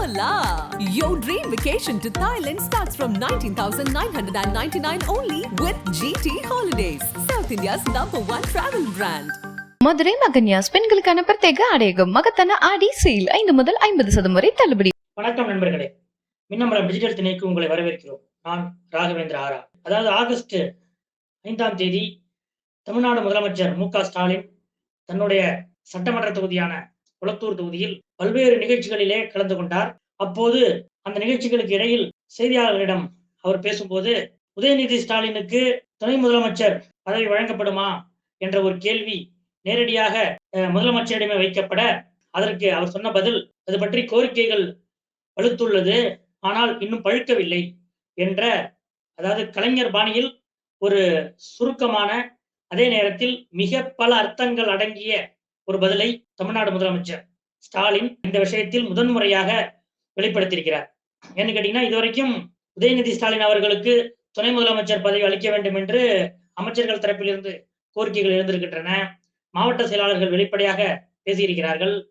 Hola! Your dream vacation to Thailand starts from 19,999 only with GT Holidays, South India's number one travel brand. Madurai மகன்யாஸ் பெண்களுக்கான பிரத்யேக ஆடையகம் மகத்தான ஆடி sale ஐந்து முதல் ஐம்பது சதம் வரை தள்ளுபடி வணக்கம் நண்பர்களே மின்னம்பலம் டிஜிட்டல் திணைக்கு உங்களை வரவேற்கிறோம் நான் ராகவேந்திர ஆரா அதாவது ஆகஸ்ட் ஐந்தாம் தேதி தமிழ்நாடு முதலமைச்சர் மு க ஸ்டாலின் தன்னுடைய சட்டமன்ற தொகுதியான குளத்தூர் தொகுதியில் பல்வேறு நிகழ்ச்சிகளிலே கலந்து கொண்டார். அப்போது அந்த நிகழ்ச்சிகளுக்கு இடையில் செய்தியாளர்களிடம் அவர் பேசும்போது உதயநிதி ஸ்டாலினுக்கு துணை முதலமைச்சர் பதவி வழங்கப்படுமா? என்ற ஒரு கேள்வி நேரடியாக முதலமைச்சரிடமே வைக்கப்பட அதற்கு அவர் சொன்ன பதில் அது பற்றி கோரிக்கைகள் வலுத்துள்ளது ஆனால் இன்னும் பழுக்கவில்லை என்ற அதாவது கலைஞர் பாணியில் ஒரு சுருக்கமான அதே நேரத்தில் மிக பல அர்த்தங்கள் அடங்கிய ஒரு பதிலை தமிழ்நாடு முதலமைச்சர் ஸ்டாலின் இந்த விஷயத்தில் முதன்முறையாக வெளிப்படுத்தியிருக்கிறார். ஏன்னு கேட்டீங்கன்னா இதுவரைக்கும் உதயநிதி ஸ்டாலின் அவர்களுக்கு துணை முதலமைச்சர் பதவி அளிக்க வேண்டும் என்று அமைச்சர்கள் தரப்பிலிருந்து கோரிக்கைகள் இருந்திருக்கின்றன மாவட்ட செயலாளர்கள் வெளிப்படையாக பேசியிருக்கிறார்கள்.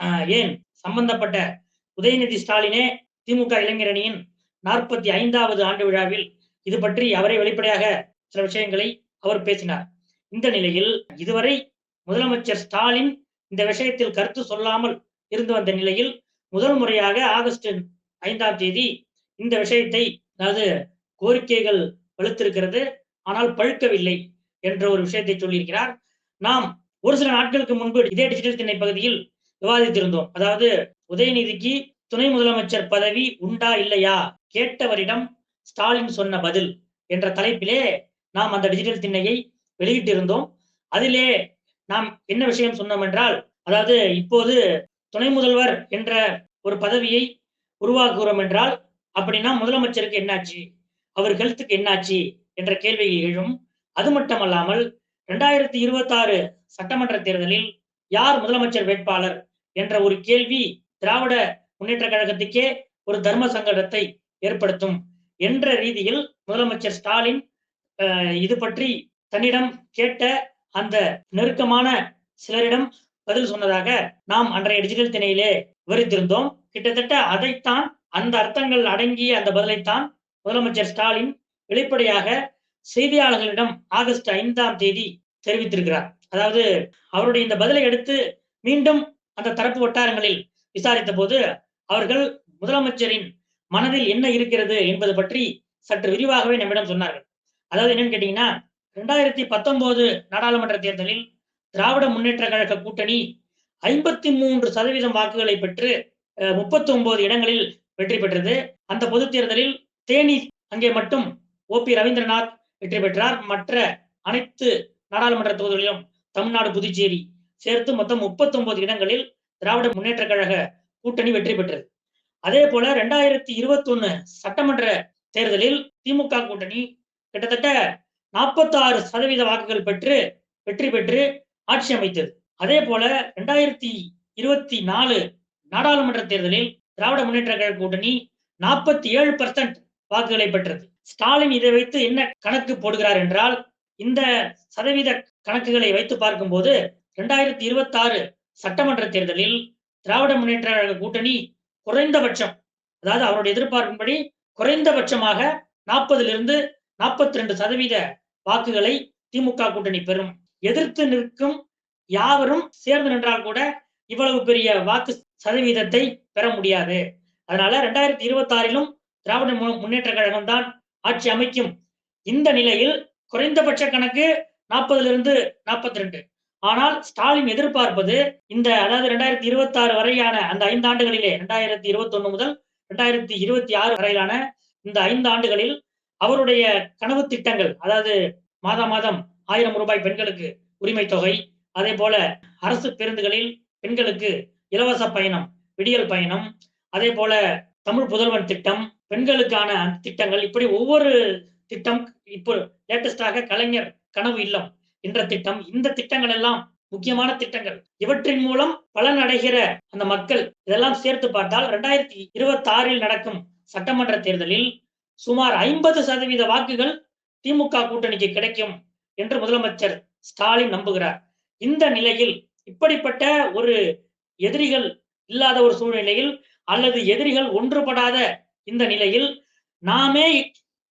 ஆஹ் ஏன்? சம்பந்தப்பட்ட உதயநிதி ஸ்டாலினே திமுக இளைஞரணியின் நாற்பத்தி ஐந்தாவது ஆண்டு விழாவில் இது பற்றி அவரை வெளிப்படையாக சில விஷயங்களை அவர் பேசினார். இந்த நிலையில் இதுவரை முதலமைச்சர் ஸ்டாலின் இந்த விஷயத்தில் கருத்து சொல்லாமல் இருந்து வந்த நிலையில் முதல் முறையாக ஆகஸ்ட் ஐந்தாம் தேதி இந்த விஷயத்தை அதாவது கோரிக்கைகள் வலுத்திருக்கிறது. ஆனால் பழுக்கவில்லை என்ற ஒரு விஷயத்தை சொல்லியிருக்கிறார். நாம் ஒரு சில நாட்களுக்கு முன்பு இதே டிஜிட்டல் திணை பகுதியில் விவாதித்திருந்தோம். அதாவது உதயநிதிக்கு துணை முதலமைச்சர் பதவி உண்டா இல்லையா கேட்டவரிடம் ஸ்டாலின் சொன்ன பதில் என்ற தலைப்பிலே நாம் அந்த டிஜிட்டல் திண்ணையை வெளியிட்டிருந்தோம். அதிலே நாம் என்ன விஷயம் சொன்னோம் என்றால் அதாவது இப்போது துணை முதல்வர் என்ற ஒரு பதவியை உருவாக்குகிறோம் என்றால் அப்படின்னா முதலமைச்சருக்கு என்னாச்சு? அவர் ஹெல்த்துக்கு என்னாச்சு? என்ற கேள்வி எழும். அது மட்டுமல்லாமல் இரண்டாயிரத்தி இருபத்தி ஆறு சட்டமன்ற தேர்தலில் யார் முதலமைச்சர் வேட்பாளர் என்ற ஒரு கேள்வி திராவிட முன்னேற்ற கழகத்துக்கே ஒரு தர்ம சங்கடத்தை ஏற்படுத்தும் என்ற ரீதியில் முதலமைச்சர் ஸ்டாலின் இது பற்றி தன்னிடம் கேட்ட அந்த நெருக்கமான சிலரிடம் பதில் சொன்னதாக நாம் அன்றைய டிஜிட்டல் திணையிலே விவரித்திருந்தோம். கிட்டத்தட்ட அதைத்தான் அந்த அர்த்தங்கள் அடங்கிய அந்த பதிலைத்தான் முதலமைச்சர் ஸ்டாலின் வெளிப்படையாக செய்தியாளர்களிடம் ஆகஸ்ட் ஐந்தாம் தேதி தெரிவித்திருக்கிறார். அதாவது அவருடைய இந்த பதிலை எடுத்து மீண்டும் அந்த தரப்பு வட்டாரங்களில் விசாரித்த போது அவர்கள் முதலமைச்சரின் மனதில் என்ன இருக்கிறது என்பது பற்றி சற்று விரிவாகவே நம்மிடம் சொன்னார்கள். அதாவது என்னன்னு கேட்டீங்கன்னா ரெண்டாயிரத்தி பத்தொன்பது நாடாளுமன்ற தேர்தலில் திராவிட முன்னேற்ற கழக கூட்டணி ஐம்பத்தி மூன்று சதவீதம் வாக்குகளை பெற்று முப்பத்தி ஒன்பது இடங்களில் வெற்றி பெற்றது. அந்த பொது தேர்தலில் தேனி அங்கே மட்டும் ஓ பி ரவீந்திரநாத் வெற்றி பெற்றார். மற்ற அனைத்து நாடாளுமன்ற தொகுதிகளிலும் தமிழ்நாடு புதுச்சேரி சேர்த்து மொத்தம் 39 இடங்களில் திராவிட முன்னேற்ற கழக கூட்டணி வெற்றி பெற்றது. அதே போல ரெண்டாயிரத்தி இருபத்தி ஒன்னு சட்டமன்ற தேர்தலில் திமுக கூட்டணி கிட்டத்தட்ட 46% சதவீத வாக்குகள் பெற்று வெற்றி பெற்று ஆட்சி அமைத்தது. அதே போல ரெண்டாயிரத்தி இருபத்தி நாலு நாடாளுமன்ற தேர்தலில் திராவிட முன்னேற்ற கழக கூட்டணி நாற்பத்தி ஏழு பர்சன்ட் வாக்குகளை பெற்றது. ஸ்டாலின் இதை வைத்து என்ன கணக்கு போடுகிறார் என்றால் இந்த சதவீத கணக்குகளை வைத்து பார்க்கும்போது ரெண்டாயிரத்தி இருபத்தி ஆறு சட்டமன்ற தேர்தலில் திராவிட முன்னேற்ற கழக கூட்டணி குறைந்தபட்சம் அதாவது அவருடைய எதிர்பார்க்கும்படி குறைந்தபட்சமாக நாற்பதிலிருந்து நாற்பத்தி ரெண்டு சதவீத வாக்குகளை திமுக கூட்டணி பெறும். எதிர்த்து நிற்கும் யாவரும் சேர்ந்து நின்றால் கூட இவ்வளவு பெரிய வாக்கு சதவீதத்தை பெற முடியாது. அதனால ரெண்டாயிரத்தி இருபத்தி ஆறிலும் திராவிட முன்னேற்ற கழகம் தான் ஆட்சி அமைக்கும். இந்த நிலையில் குறைந்தபட்ச கணக்கு நாற்பதிலிருந்து நாற்பத்தி ரெண்டு ஆனால் ஸ்டாலின் எதிர்பார்ப்பது இந்த அதாவது ரெண்டாயிரத்தி இருபத்தி ஆறு வரையான அந்த ஐந்து ஆண்டுகளிலே ரெண்டாயிரத்தி இருபத்தி ஒண்ணு முதல் ரெண்டாயிரத்தி இருபத்தி ஆறு வரையிலான இந்த ஐந்து ஆண்டுகளில் அவருடைய கனவு திட்டங்கள் அதாவது மாதா மாதம் ஆயிரம் ரூபாய் பெண்களுக்கு உரிமை தொகை அதே போல அரசு பேருந்துகளில் பெண்களுக்கு இலவச பயணம் விடியல் பயணம் அதே போல தமிழ் புதல்வன் திட்டம் பெண்களுக்கான அந்த திட்டங்கள் இப்படி ஒவ்வொரு திட்டம் இப்போ லேட்டஸ்டாக கலைஞர் கனவு இல்லம் என்ற திட்டம் இந்த திட்டங்கள் எல்லாம் முக்கியமான திட்டங்கள். இவற்றின் மூலம் பலன் அடைகிற அந்த மக்கள் இதெல்லாம் சேர்த்து பார்த்தால் ரெண்டாயிரத்தி இருபத்தி ஆறில் நடக்கும் சட்டமன்ற தேர்தலில் சுமார் ஐம்பது சதவீத வாக்குகள் திமுக கூட்டணிக்கு கிடைக்கும் என்று முதலமைச்சர் ஸ்டாலின் நம்புகிறார். இந்த நிலையில் இப்படிப்பட்ட ஒரு எதிரிகள் இல்லாத ஒரு சூழ்நிலையில் அல்லது எதிரிகள் ஒன்றுபடாத இந்த நிலையில் நாமே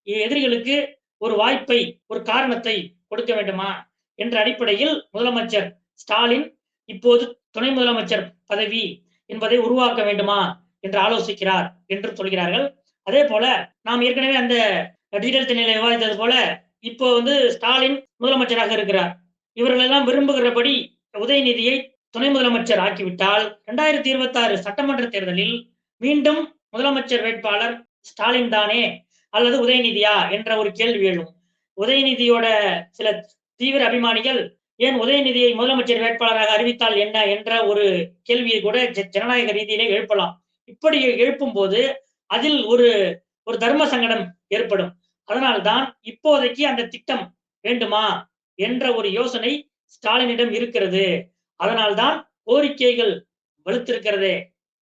எதிரிகளுக்கு ஒரு வாய்ப்பை ஒரு காரணத்தை கொடுக்க வேண்டுமா என்ற அடிப்படையில் முதலமைச்சர் ஸ்டாலின் இப்போது துணை முதலமைச்சர் பதவி என்பதை உருவாக்க வேண்டுமா என்று ஆலோசிக்கிறார் என்று சொல்கிறார்கள். அதே போல நாம் ஏற்கனவே அந்த டிஜிட்டல் திணையில விவாதித்தது போல இப்போ வந்து ஸ்டாலின் முதலமைச்சராக இருக்கிறார். இவர்கள் எல்லாம் விரும்புகிறபடி உதயநிதியை துணை முதலமைச்சர் ஆக்கிவிட்டால் இரண்டாயிரத்தி இருபத்தி ஆறு சட்டமன்ற தேர்தலில் மீண்டும் முதலமைச்சர் வேட்பாளர் ஸ்டாலின் தானே அல்லது உதயநிதியா என்ற ஒரு கேள்வி எழும். உதயநிதியோட சில தீவிர அபிமானிகள் ஏன் உதயநிதியை முதலமைச்சர் வேட்பாளராக அறிவித்தால் என்ன என்ற ஒரு கேள்வியை கூட ஜ- ஜனநாயக ரீதியிலே எழுப்பலாம். இப்படி எழுப்பும் போது அதில் ஒரு ஒரு தர்ம சங்கடம் ஏற்படும். அதனால்தான் இப்போதைக்கு அந்த திட்டம் வேண்டுமா என்ற ஒரு யோசனை ஸ்டாலினிடம் இருக்கிறது. அதனால்தான் கோரிக்கைகள் வலுத்திருக்கிறதே.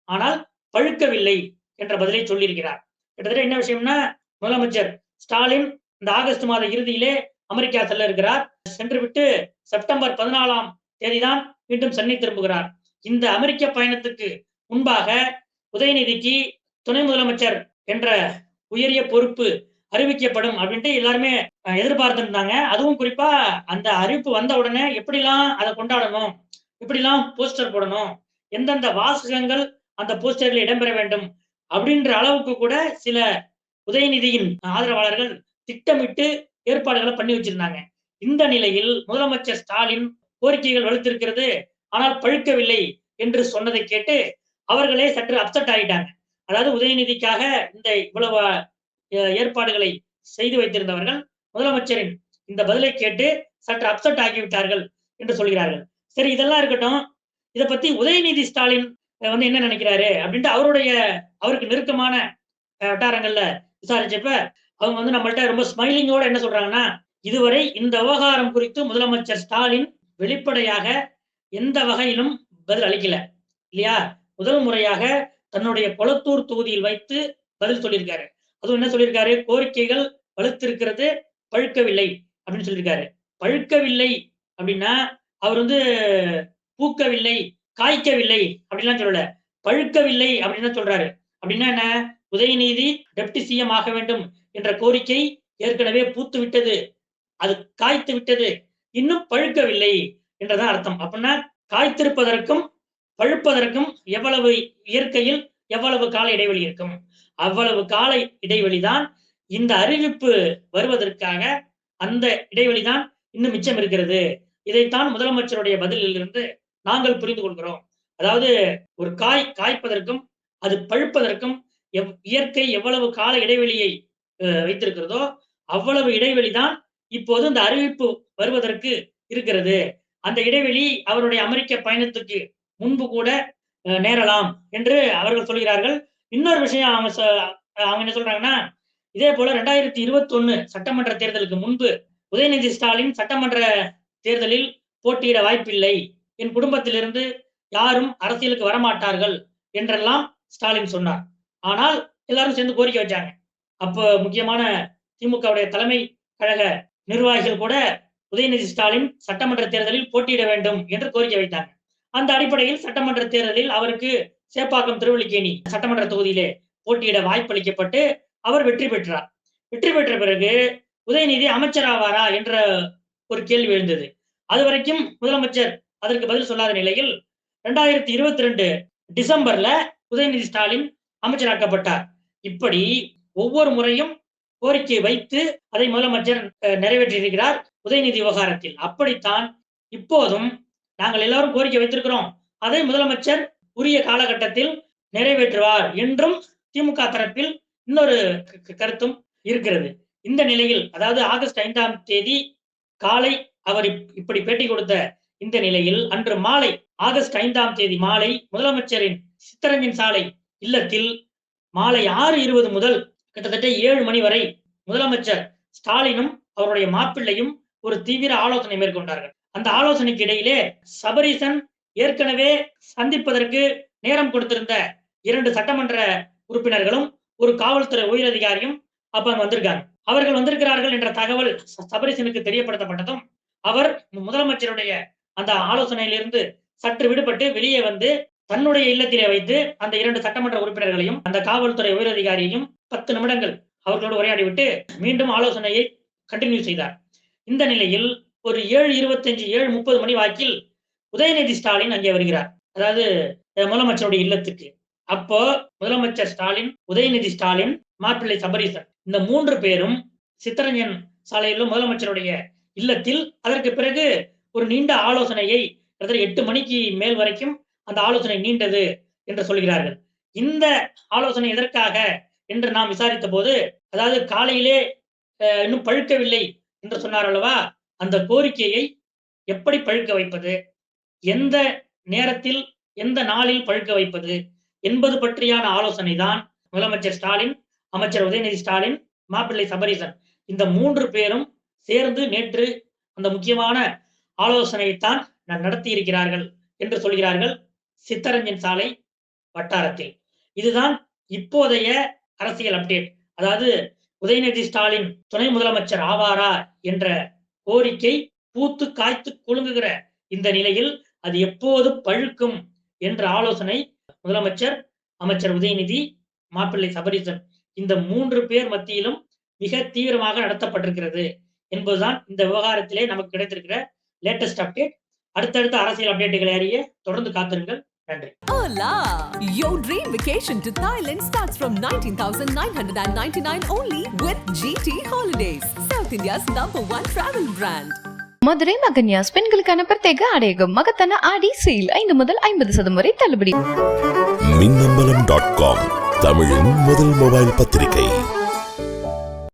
ஆனால் பழுக்கவில்லை என்ற பதிலை சொல்லியிருக்கிறார். கிட்டத்தட்ட என்ன விஷயம்னா முதலமைச்சர் ஸ்டாலின் இந்த ஆகஸ்ட் மாத இறுதியிலே அமெரிக்கா செல்ல இருக்கிறார். சென்று விட்டு செப்டம்பர் பதினாலாம் தேதிதான் மீண்டும் சென்னை திரும்புகிறார். இந்த அமெரிக்க பயணத்துக்கு முன்பாக உதயநிதிக்கு துணை முதலமைச்சர் என்ற உயரிய பொறுப்பு அறிவிக்கப்படும் அப்படின்ட்டு எல்லாருமே எதிர்பார்த்திருந்தாங்க. அதுவும் குறிப்பா அந்த அறிவிப்பு வந்த உடனே எப்படிலாம் அதை கொண்டாடணும் இப்படிலாம் போஸ்டர் போடணும் எந்தெந்த வாசகங்கள் அந்த போஸ்டரில் இடம்பெற வேண்டும் அப்படின்ற அளவுக்கு கூட சில உதயநிதியின் ஆதரவாளர்கள் திட்டமிட்டு ஏற்பாடுகளை பண்ணி வச்சிருந்தாங்க. இந்த நிலையில் முதலமைச்சர் ஸ்டாலின் கோரிக்கைகள் வலுத்திருக்கிறது ஆனால் பழுக்கவில்லை என்று சொன்னதை கேட்டு அவர்களே சற்று அப்செட் ஆகிட்டாங்க அதாவது உதயநிதிக்காக இந்த இவ்வளவு ஏற்பாடுகளை செய்து வைத்திருந்தவர்கள் முதலமைச்சரின் இந்த பதிலை கேட்டு சற்று அப்செட் ஆகிவிட்டார்கள் என்று சொல்கிறார்கள். சரி இதெல்லாம் இருக்கட்டும். இதை பத்தி உதயநிதி ஸ்டாலின் வந்து என்ன நினைக்கிறாரு அப்படின்ட்டு அவருடைய அவருக்கு நெருக்கமான வட்டாரங்கள்ல விசாரிச்சப்ப அவங்க வந்து நம்மள்ட்ட ரொம்ப ஸ்மைலிங்கோட என்ன சொல்றாங்கன்னா இதுவரை இந்த விவகாரம் குறித்து முதலமைச்சர் ஸ்டாலின் வெளிப்படையாக எந்த வகையிலும் பதில் அளிக்கல. இல்லையா? முதல் முறையாக தன்னுடைய கொளத்தூர் தொகுதியில் வைத்து பதில் சொல்லியிருக்காரு. அதுவும் என்ன சொல்லியிருக்காரு? கோரிக்கைகள் வலுத்திருக்கிறது பழுக்கவில்லை அப்படின்னு சொல்லியிருக்காரு. பழுக்கவில்லை அப்படின்னா அவர் வந்து பூக்கவில்லை காய்க்கவில்லை அப்படின்லாம் சொல்லல. பழுக்கவில்லை அப்படின்னு சொல்றாரு. அப்படின்னா என்ன? உதயநீதி டெப்டி சிஎம் ஆக வேண்டும் என்ற கோரிக்கை ஏற்கனவே பூத்து விட்டது. அது காய்த்து விட்டது. இன்னும் பழுக்கவில்லை என்றதான் அர்த்தம். அப்படின்னா காய்த்திருப்பதற்கும் பழுப்பதற்கும் எவ்வளவு இயற்கையில் எவ்வளவு கால இடைவெளி இருக்கும்? அவ்வளவு கால இடைவெளி தான் இந்த அறிவிப்பு வருவதற்காக அந்த இடைவெளி தான் இன்னும் மிச்சம் இருக்கிறது. இதைத்தான் முதலமைச்சருடைய பதிலில் இருந்து நாங்கள் புரிந்து கொள்கிறோம். அதாவது ஒரு காய் காய்ப்பதற்கும் அது பழுப்பதற்கும் எவ் இயற்கை எவ்வளவு கால இடைவெளியை அஹ், வைத்திருக்கிறதோ அவ்வளவு இடைவெளி தான் இப்போது இந்த அறிவிப்பு வருவதற்கு இருக்கிறது. அந்த இடைவெளி அவருடைய அமெரிக்க பயணத்துக்கு முன்பு கூட நேரலாம் என்று அவர்கள் சொல்கிறார்கள். இன்னொரு விஷயம் அவங்க சொ- அவங்க என்ன சொல்றாங்கன்னா இதே போல ரெண்டாயிரத்தி இருபத்தி சட்டமன்ற தேர்தலுக்கு முன்பு உதயநிதி ஸ்டாலின் சட்டமன்ற தேர்தலில் போட்டியிட வாய்ப்பில்லை. என் குடும்பத்திலிருந்து யாரும் அரசியலுக்கு வரமாட்டார்கள் என்றெல்லாம் ஸ்டாலின் சொன்னார். ஆனால் எல்லாரும் சேர்ந்து கோரிக்கை வச்சாங்க. அப்போ முக்கியமான திமுகவுடைய தலைமை கழக நிர்வாகிகள் கூட உதயநிதி ஸ்டாலின் சட்டமன்ற தேர்தலில் போட்டியிட வேண்டும் என்று கோரிக்கை வைத்தாங்க. அந்த அடிப்படையில் சட்டமன்ற தேர்தலில் அவருக்கு சேப்பாக்கம் திருவள்ளிக்கேணி சட்டமன்ற தொகுதியிலே போட்டியிட வாய்ப்பளிக்கப்பட்டு அவர் வெற்றி பெற்றார். வெற்றி பெற்ற பிறகு உதயநிதி அமைச்சராவாரா என்ற ஒரு கேள்வி எழுந்தது. அது வரைக்கும் முதலமைச்சர் அதற்கு பதில் சொல்லாத நிலையில் ரெண்டாயிரத்தி இருபத்தி ரெண்டு டிசம்பர்ல உதயநிதி ஸ்டாலின் அமைச்சராக்கப்பட்டார். இப்படி ஒவ்வொரு முறையும் கோரிக்கை வைத்து அதை முதலமைச்சர் அஹ், நிறைவேற்றியிருக்கிறார் உதயநிதி விவகாரத்தில். அப்படித்தான் இப்போதும் நாங்கள் எல்லாரும் கோரிக்கை வைத்திருக்கிறோம். அதை முதலமைச்சர் உரிய காலகட்டத்தில் நிறைவேற்றுவார் என்றும் திமுக தரப்பில் இன்னொரு க- கருத்தும் இருக்கிறது. இந்த நிலையில் அதாவது ஆகஸ்ட் ஐந்தாம் தேதி காலை அவர் இப்படி பேட்டி கொடுத்த இந்த நிலையில் அன்று மாலை ஆகஸ்ட் ஐந்தாம் தேதி மாலை முதலமைச்சரின் சித்தரஞ்சன் சாலை இல்லத்தில் மாலை ஆறு இருபது முதல் கிட்டத்தட்ட ஏழு மணி வரை முதலமைச்சர் ஸ்டாலினும் அவருடைய மாப்பிள்ளையும் ஒரு தீவிர ஆலோசனை மேற்கொண்டார்கள். அந்த ஆலோசனைக்கு இடையிலே சபரீசன் ஏற்கனவே சந்திப்பதற்கு நேரம் கொடுத்திருந்த இரண்டு சட்டமன்ற உறுப்பினர்களும் ஒரு காவல்துறை உயரதிகாரியும் அப்ப அங்க வந்திருக்காங்க. அவர்கள் வந்திருக்கிறார்கள் என்ற தகவல் சபரிசனுக்கு சபரீசனுக்கு தெரியப்படுத்தப்பட்டதும் அவர் முதலமைச்சருடைய அந்த ஆலோசனையிலிருந்து சற்று விடுபட்டு வெளியே வந்து தன்னுடைய இல்லத்திலே வைத்து அந்த இரண்டு சட்டமன்ற உறுப்பினர்களையும் அந்த காவல்துறை உயரதிகாரியையும் பத்து நிமிடங்கள் அவர்களோடு உரையாடிவிட்டு மீண்டும் ஆலோசனையை கண்டினியூ செய்தார். இந்த நிலையில் ஒரு ஏழு இருபத்தஞ்சு ஏழு முப்பது மணி வாக்கில் உதயநிதி ஸ்டாலின் அங்கே வருகிறார். அதாவது முதலமைச்சருடைய இல்லத்துக்கு. அப்போ முதலமைச்சர் ஸ்டாலின் உதயநிதி ஸ்டாலின் மாப்பிள்ளை சபரீசன் இந்த மூன்று பேரும் சித்தரஞ்சன் சாலையில் முதலமைச்சருடைய இல்லத்தில் அதற்கு பிறகு ஒரு நீண்ட ஆலோசனையை கிட்டத்தட்ட எட்டு மணிக்கு மேல் வரைக்கும் அந்த ஆலோசனை நீண்டது என்று சொல்கிறார்கள். இந்த ஆலோசனை எதற்காக என்று நாம் விசாரித்த போது அதாவது காலையிலே அஹ், இன்னும் பழுக்கவில்லை என்று சொன்னார் அல்லவா? அந்த கோரிக்கையை எப்படி பழுக்க வைப்பது? எந்த நேரத்தில் எந்த நாளில் பழுக்க வைப்பது? என்பது பற்றியான ஆலோசனை தான் முதலமைச்சர் ஸ்டாலின் அமைச்சர் உதயநிதி ஸ்டாலின் மாப்பிள்ளை சபரீசன். இந்த மூன்று பேரும் சேர்ந்து நேற்று அந்த முக்கியமான ஆலோசனையைத்தான் ந- நடத்தி இருக்கிறார்கள் என்று சொல்கிறார்கள் சித்தரஞ்சன் சாலை வட்டாரத்தில். இதுதான் இப்போதைய அரசியல் அப்டேட். அதாவது உதயநிதி ஸ்டாலின் துணை முதலமைச்சர் ஆவாரா என்ற கோரிக்கை பூத்து காய்த்து குலுங்குகிற இந்த நிலையில் அது எப்போது பழுக்கும் என்ற ஆலோசனை முதலமைச்சர் அமைச்சர் உதயநிதி மாப்பிள்ளை சபரீசன். இந்த மூன்று பேர் மத்தியிலும் மிக தீவிரமாக நடத்தப்பட்டிருக்கிறது என்பதுதான் இந்த விவகாரத்திலே நமக்கு கிடைத்திருக்கிற லேட்டஸ்ட் அப்டேட் அடுத்தடுத்த அரசியல் அப்டேட்டுகளை அறிய தொடர்ந்து காத்திருங்கள். நன்றி Hola! Your dream vacation to Thailand starts from 19,999 only with GT Holidays, South India's number one travel brand. Madurai மகன்யாஸ் பெண்களுக்கான பிரத்யேக ஆடையகம் மகத்தான ஆடி சேல் ஐந்து முதல் ஐம்பது சதம் வரை தள்ளுபடி மின்னம்பலம் டாட் காம் தமிழின் முதல் மொபைல் பத்திரிகை